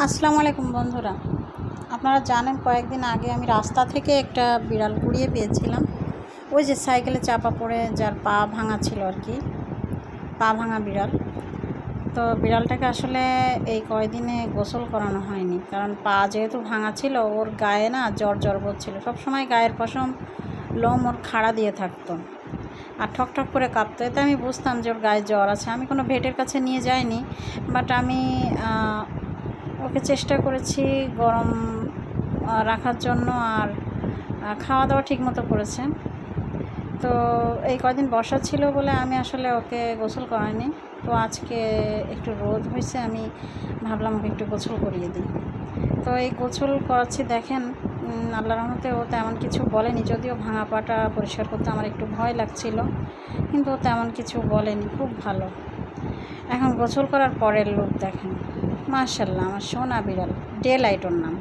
আসসালামু আলাইকুম বন্ধুরা। আপনারা জানেন কয়েকদিন আগে আমি রাস্তা থেকে একটা বিড়াল কুড়িয়ে পেয়েছিলাম। ওই যে সাইকেলে চাপা পড়ে যার পা ভাঙা ছিল আর কি। পা ভাঙা বিড়াল। তো বিড়ালটাকে আসলে এই কয়দিনে গোসল করানো হয়নি। কারণ পা যেহেতু ভাঙা ছিল, ওর গায়ে না জ্বর জ্বর করছিল। সবসময় গায়ের পশম, লোম ওর খাড়া দিয়ে থাকতো। আর ঠক ঠক করে কাঁপতো। এতে আমি বুঝতাম যে ওর গায়ে জ্বর আছে। আমি কোনো ভেটের কাছে নিয়ে যাইনি। বাট আমি ওকে চেষ্টা করেছি গরম রাখার জন্য আর খাওয়া দাওয়া ঠিক মতো করেছে। তো এই কদিন বর্ষা ছিল বলে আমি আসলে ওকে গোসল করাইনি। তো আজকে একটু রোদ হয়েছে, আমি ভাবলাম ওকে একটু গোসল করিয়ে দিই। তো এই গোসল করাচ্ছি, দেখেন আল্লাহ রহমতে ও তেমন কিছু বলেনি। যদিও ভাঙা পাটা পরিষ্কার করতে আমার একটু ভয় লাগছিল, কিন্তু ও তেমন কিছু বলেনি। খুব ভালো। এখন গোসল করার পরের লোক দেখেন। মার্শাল্লাহ আমার সোনা বিড়াল ডে লাইট ওর নাম।